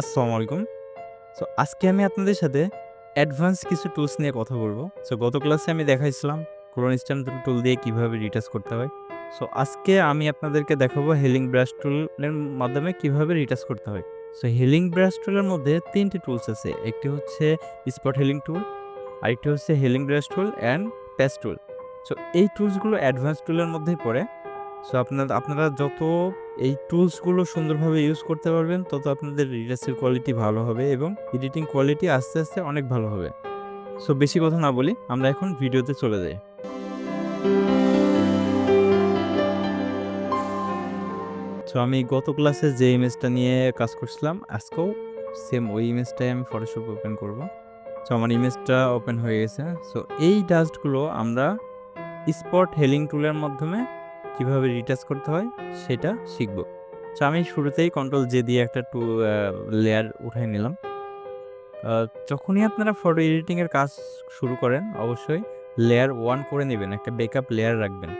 আসসালামু আলাইকুম। সো আজকে আমি আপনাদের সাথে অ্যাডভান্স কিছু টুলস নিয়ে কথা বলব সো গত ক্লাসে আমি দেখাইছিলাম ক্রোন স্ট্যাম্প টুল দিয়ে কীভাবে রিটাচ করতে হয়। সো আজকে আমি আপনাদেরকে দেখাবো হেলিং ব্রাশ টুলের মাধ্যমে কীভাবে রিটাচ করতে হয়। সো হেলিং ব্রাশ টুলের মধ্যে ৩ টি টুলস আছে। একটি হচ্ছে স্পট হেলিং টুল, আরেকটি হচ্ছে healing brush tool and patch tool. So এই টুলসগুলো অ্যাডভান্স টুলের মধ্যেই পড়ে। সো আপনার আপনারা যত এই টুলসগুলো সুন্দরভাবে ইউজ করতে পারবেন, তত আপনাদের রিটাচের কোয়ালিটি ভালো হবে এবং এডিটিং কোয়ালিটি আস্তে, আস্তে অনেক ভালো হবে। সো বেশি কথা না বলি, আমরা এখন ভিডিওতে চলে যাই। সো আমি গত ক্লাসে যে ইমেজটা নিয়ে কাজ করছিলাম, আজকেও সেম ওই ইমেজটাই আমি ফটোশপ ওপেন করব। সো আমার ইমেজটা ওপেন হয়ে গেছে। সো এই ডাস্টগুলো আমরা স্পট হেলিং টুলের মাধ্যমে কীভাবে রিটাচ করতে হয় সেটা শিখব। তো আমি শুরুতেই কন্ট্রোল জে দিয়ে একটা টু লেয়ার উঠায় নিলাম। যখনই আপনারা ফটো এডিটিংয়ের কাজ শুরু করেন, অবশ্যই লেয়ার ওয়ান করে নেবেন একটা ব্যাকআপ লেয়ার রাখবেন।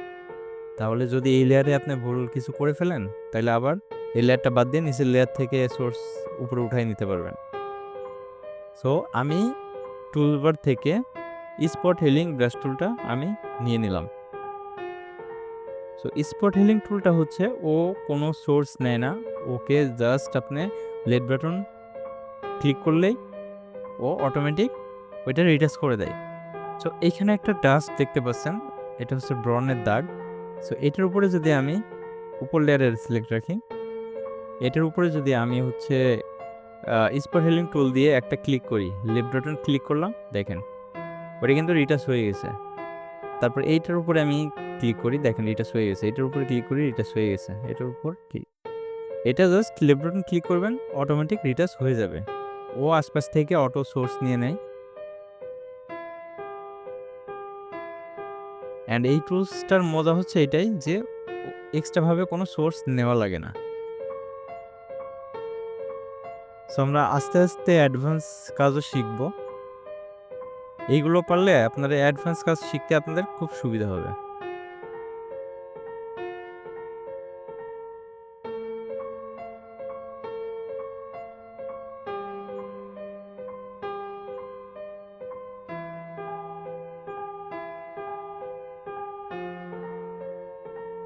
তাহলে যদি এই লেয়ারে আপনি ভুল কিছু করে ফেলেন, তাহলে আবার এই লেয়ারটা বাদ দিয়ে নিচের লেয়ার থেকে সোর্স উপরে উঠায় নিতে পারবেন। সো আমি টুলবার থেকে স্পট হেলিং ব্রাশ টুলটা আমি নিয়ে নিলাম। সো স্পট হেলিং টুলটা হচ্ছে ও কোনো সোর্স নেয় না। ওকে জাস্ট আপনি প্লেট বাটন ক্লিক করলেই ও অটোমেটিক ওইটা রিটাচ করে দেয়। সো এইখানে একটা ডাস্ট দেখতে পাচ্ছেন। এটা হচ্ছে ব্রনের দাগ। সো এটার উপরে যদি আমি উপর লেয়ারের সিলেক্ট রাখি, এটার উপরে যদি আমি হচ্ছে স্পট হেলিং টুল দিয়ে একটা ক্লিক করি, লেফট বাটন ক্লিক করলাম, দেখেন ওটা কিন্তু রিটাচ হয়ে গেছে। তারপর এইটার উপরে আমি ক্লিক করি, দেখেন রিটাচ হয়ে গেছে। এটার উপরে ক্লিক করি, রিটাচ হয়ে গেছে। এটার উপর ক্লিক এটা জাস্ট লেফট ক্লিক করবেন, অটোমেটিক রিটাচ হয়ে যাবে। ও আশপাশ থেকে অটো সোর্স নিয়ে নেয়। অ্যান্ড এই টুলসটার মজা হচ্ছে এটাই যে এক্সট্রাভাবে কোনো সোর্স নেওয়া লাগে না। সো আমরা আস্তে, আস্তে অ্যাডভান্স কাজও শিখব। এইগুলো পারলে আপনারা অ্যাডভান্স কাজ শিখতে আপনাদের খুব সুবিধা হবে।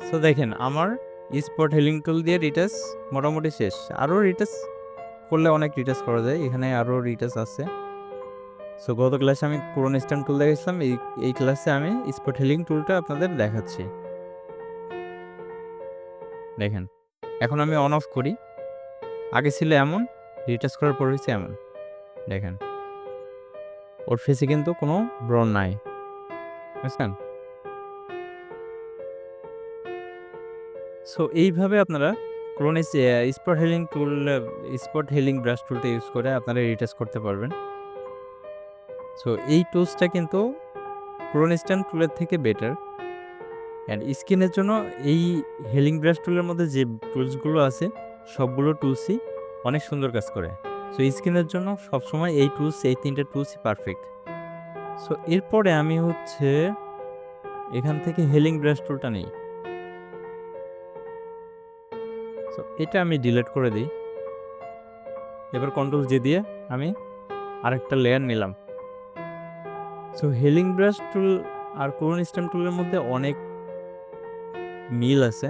সো দেখেন, আমার স্পট হেলিং টুল দিয়ে রিটাচ মোটামুটি শেষ। আরও রিটাচ করলে অনেক রিটাচ করা যায়। এখানে আরও রিটাচ আছে। সো গত ক্লাসে আমি ক্রোন স্ট্যাম্প টুল দেখেছিলাম এই এই ক্লাসে আমি স্পট হেলিং টুলটা আপনাদের দেখাচ্ছি। দেখেন, এখন আমি অন অফ করি। আগে ছিল এমন, রিটাচ করার পর হইছে এমন। দেখেন। ওর ফেসে কিন্তু কোনো ব্রন নাই। বুঝছেন? সো এইভাবে আপনারা clone S spot healing tool spot healing brush টুলটা ইউজ করে আপনারা রিটাচ করতে পারবেন। সো এই টুলসটা কিন্তু ক্রোন স্ট্যাম্প টুলের থেকে বেটার। অ্যান্ড স্কিনের জন্য এই হেলিং ব্রাশ টুলের মধ্যে যে টুলসগুলো আছে, সবগুলো টুলসই অনেক সুন্দর কাজ করে। সো স্কিনের জন্য সবসময় এই টুলস, এই ৩ টা টুলসই পারফেক্ট। সো এরপরে আমি হচ্ছে এখান থেকে হেলিং ব্রাশ টুলটা নেই। সো এটা আমি ডিলিট করে দিই এবার কন্ট্রোল জে দিয়ে আমি আরেকটা লেয়ার নিলাম। সো হেলিং ব্রাশ টুল আর ক্রোন স্ট্যাম্প টুলের মধ্যে অনেক মিল আছে।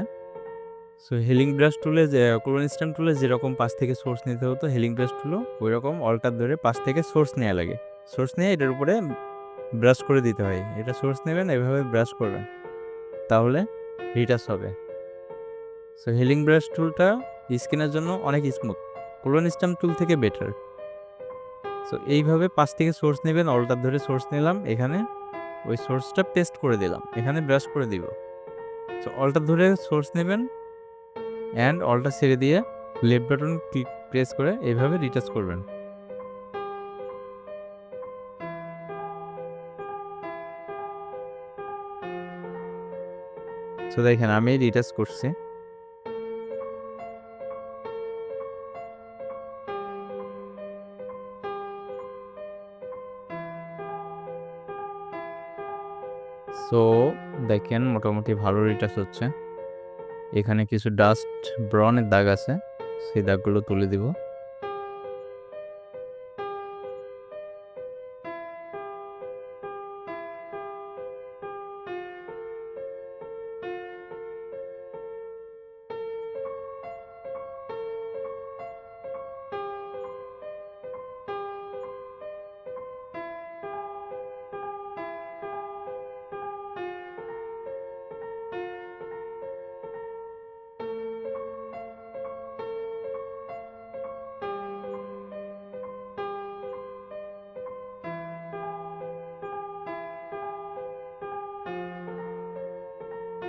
সো হেলিং ব্রাশ টুলে যে ক্রোন স্ট্যাম্প টুলে যেরকম পাশ থেকে সোর্স নিতে হতো, হেলিং ব্রাশ টুলেও ঐরকম অল্টার ধরে পাশ থেকে সোর্স নেওয়া লাগে। সোর্স নিয়ে এটার উপরে ব্রাশ করে দিতে হয়। এটা সোর্স নেবেন, এভাবে ব্রাশ করবেন। তাহলে রিটাস হবে। সো হেলিং ব্রাশ টুলটা স্কিনের জন্য অনেক স্মুথ। ক্রোন স্ট্যাম্প টুল থেকে বেটার। সো এইভাবে পাশ থেকে সোর্স নেবেন অল্টার ধরে সোর্স নিলাম। এখানে ওই সোর্সটা পেস্ট করে দিলাম। এখানে ব্রাশ করে দিব। সো অল্টার ধরে সোর্স নেবেন অ্যান্ড অল্টার ছেড়ে দিয়ে লেফট বাটন ক্লিক প্রেস করে এইভাবে রিটাচ করবেন। সো দেখেন আমি রিটাচ করছি। সো দেখেন মোটামুটি ভালো রিটাচ হচ্ছে। এখানে কিছু ডাস্ট ব্রনের দাগ আছে। সেই দাগগুলো তুলে দিব।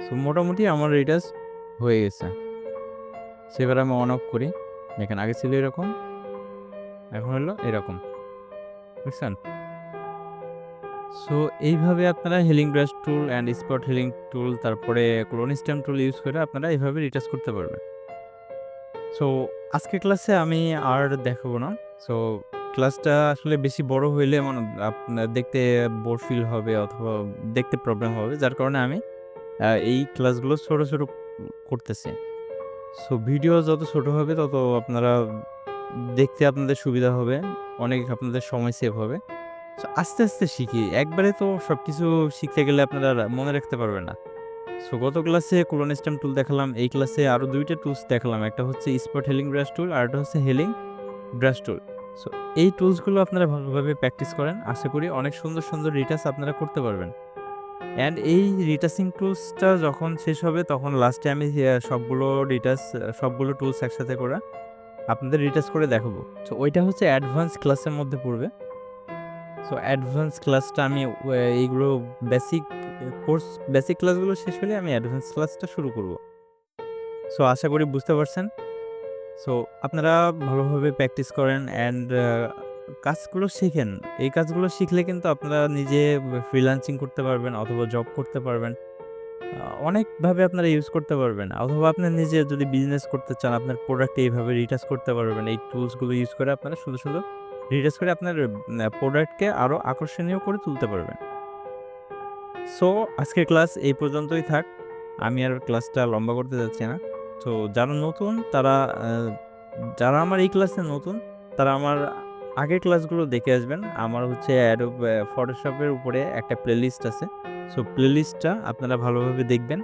সো মোটামুটি আমার রিটাচ হয়ে গেছে। সেবার আমি অন অফ করি। দেখেন, আগে ছিল এরকম, এখন হলো এরকম। বুঝছেন? সো এইভাবে আপনারা healing brush tool and spot healing tool তারপরে ক্লোন স্ট্যাম্প টুল ইউজ করে আপনারা এইভাবে রিটাচ করতে পারবেন। সো আজকে ক্লাসে আমি আর দেখাবো না। সো ক্লাসটা আসলে বেশি বড় হইলে মানে আপনার দেখতে বোর ফিল হবে অথবা দেখতে প্রবলেম হবে। যার কারণে আমি এই ক্লাসগুলো ছোট ছোট করতেছে। সো, ভিডিও যত ছোট হবে, তত আপনারা দেখতে আপনাদের সুবিধা হবে। অনেক আপনাদের সময় সেভ হবে। সো, আস্তে আস্তে শিখি। একবারে তো সব কিছু শিখতে গেলে আপনারা মনে রাখতে পারবেন না। সো, গত ক্লাসে কোলোনিস্টাম টুল দেখালাম। এই ক্লাসে আরও দুইটা টুলস দেখালাম। একটা হচ্ছে স্পট হেলিং ব্রাশ টুল আর একটা হচ্ছে হেলিং ব্রাশ টুল সো, এই টুলসগুলো আপনারা ভালোভাবে প্র্যাকটিস করেন। আশা করি অনেক সুন্দর সুন্দর রিটাচ আপনারা করতে পারবেন। অ্যান্ড এই রিটাচিং টুলসটা যখন শেষ হবে, তখন লাস্টে আমি সবগুলো রিটাচ সবগুলো টুলস একসাথে করে আপনাদের রিটাচ করে দেখাবো। সো ওইটা হচ্ছে অ্যাডভান্স ক্লাসের মধ্যে পড়বে। সো অ্যাডভান্স ক্লাসটা আমি এইগুলো বেসিক কোর্স বেসিক ক্লাসগুলো শেষ হলে আমি অ্যাডভান্স ক্লাসটা শুরু করব। সো আশা করি বুঝতে পারছেন। সো আপনারা ভালোভাবে প্র্যাকটিস করেন অ্যান্ড কাজগুলো শিখেন। এই কাজগুলো শিখলে কিন্তু আপনারা নিজে ফ্রিল্যান্সিং করতে পারবেন অথবা জব করতে পারবেন। অনেকভাবে আপনারা ইউজ করতে পারবেন। অথবা আপনি নিজে যদি বিজনেস করতে চান, আপনার প্রোডাক্ট এইভাবে রিটাচ করতে পারবেন। এই টুলসগুলো ইউজ করে আপনারা সুন্দর সুন্দর রিটাচ করে আপনার প্রোডাক্টকে আরও আকর্ষণীয় করে তুলতে পারবেন। সো আজকের ক্লাস এই পর্যন্তই থাক। আমি আর ক্লাসটা লম্বা করতে যাচ্ছি না। তো যারা নতুন, তারা যারা আমার এই ক্লাসে নতুন, তারা আমার আগের ক্লাসগুলো দেখে আসবেন। আমার হচ্ছে অ্যাডোব ফটোশপের উপরে একটা প্লেলিস্ট আছে। সো প্লেলিস্টটা আপনারা ভালোভাবে দেখবেন।